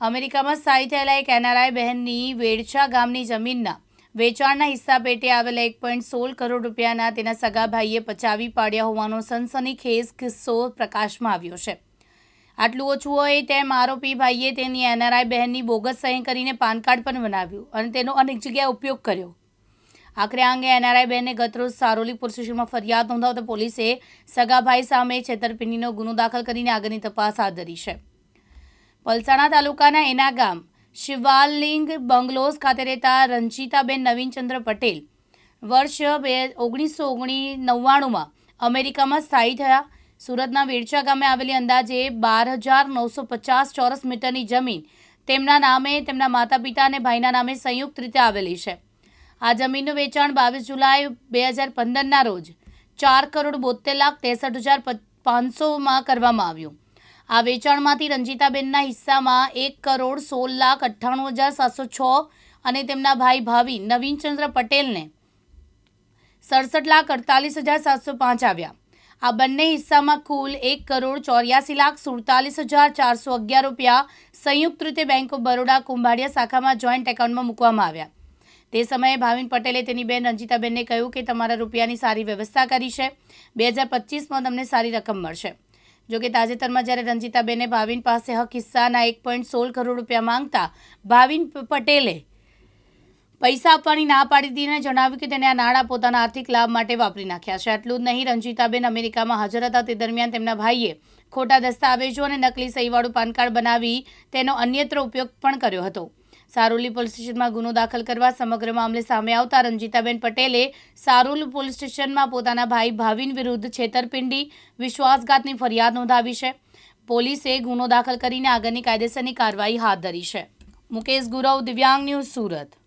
અમેરિકામાં સ્થાયી થયેલા એક એનઆરઆઈ બહેનની વેડછા ગામની જમીનના વેચાણના હિસ્સા પેટે આવેલા એક પોઈન્ટ સોળ કરોડ રૂપિયાના તેના સગા ભાઈએ પચાવી પાડ્યા હોવાનો સનસનીખેજ કિસ્સો પ્રકાશમાં આવ્યો છે. આટલું ઓછું હોય તેમ આરોપી ભાઈએ તેની એનઆરઆઈ બહેનની બોગસ સહી કરીને પાન કાર્ડ પણ બનાવ્યું અને તેનો અનેક જગ્યાએ ઉપયોગ કર્યો. આખરે આ અંગે એનઆરઆઈ બહેને ગતરોજ સારોલી પોલીસ સ્ટેશનમાં ફરિયાદ નોંધાવતા પોલીસે સગાભાઈ સામે છેતરપિંડીનો ગુનો દાખલ કરીને આગળની તપાસ હાથ ધરી છે. પલસાણા તાલુકાના એના ગામ શિવાલિંગ બંગલોઝ ખાતે રહેતા રંજીતાબેન નવીનચંદ્ર પટેલ વર્ષ બે ઓગણીસો ઓગણી નવ્વાણુંમાં અમેરિકામાં સ્થાયી થયા. સુરતના વેડચા ગામે આવેલી અંદાજે બાર હજાર નવસો પચાસ ચોરસ મીટરની જમીન તેમના નામે, તેમના માતા પિતા અને ભાઈના નામે સંયુક્ત રીતે આવેલી છે. આ જમીનનું વેચાણ બાવીસ જુલાઈ બે હજાર પંદરના રોજ ચાર કરોડ બોતેર લાખ ત્રેસઠ હજાર પાંચસોમાં કરવામાં આવ્યું. આ વેચાણમાંથી રંજીતાબેનના હિસ્સામાં એક કરોડ સોળ લાખ અઠ્ઠાણું હજાર સાતસો છ અને તેમના ભાઈ ભાવિ નવીનચંદ્ર પટેલને સડસઠ લાખ અડતાલીસ હજાર સાતસો પાંચ આવ્યા. આ બંને હિસ્સામાં કુલ એક કરોડ ચોર્યાસી લાખ સુડતાલીસ હજાર ચારસો અગિયાર રૂપિયા સંયુક્ત રીતે બેંક ઓફ બરોડા કુંભાડિયા શાખામાં જોઈન્ટ એકાઉન્ટમાં મૂકવામાં આવ્યા. તે સમયે ભાવિન પટેલે તેની બેન રંજીતાબેનને કહ્યું કે તમારા રૂપિયાની સારી વ્યવસ્થા કરી છે. બે હજાર પચીસમાં તમને સારી રકમ મળશે. જોકે તાજેતરમાં જ્યારે રંજીતાબેને ભાવિન પાસે હક હિસ્સાના એક પોઈન્ટ સોળ કરોડ રૂપિયા માંગતા ભાવિન પટેલે પૈસા આપવાની ના પાડી દીને જણાવ્યું કે તેણે આ નાણાં પોતાના આર્થિક લાભ માટે વાપરી નાખ્યા છે. આટલું જ નહીં, રંજીતાબેન અમેરિકામાં હાજર હતા. તે દરમિયાન તેમના ભાઈએ ખોટા દસ્તાવેજો અને નકલી સહીવાળું પાન કાર્ડ બનાવી તેનો અન્યત્ર ઉપયોગ પણ કર્યો હતો. સારોલી પોલીસ સ્ટેશનમાં ગુનો દાખલ કરવા સમગ્ર મામલે સામે આવતા રંજીતાબેન પટેલે સારોલ પોલીસ સ્ટેશનમાં પોતાના ભાઈ ભાવિન વિરુદ્ધ છેતરપિંડી, વિશ્વાસઘાતની ફરિયાદ નોંધાવી છે. પોલીસે ગુનો દાખલ કરીને આગળની કાયદેસરની કાર્યવાહી હાથ ધરી છે. મુકેશ ગુરવ, દિવ્યાંગ ન્યૂઝ સુરત.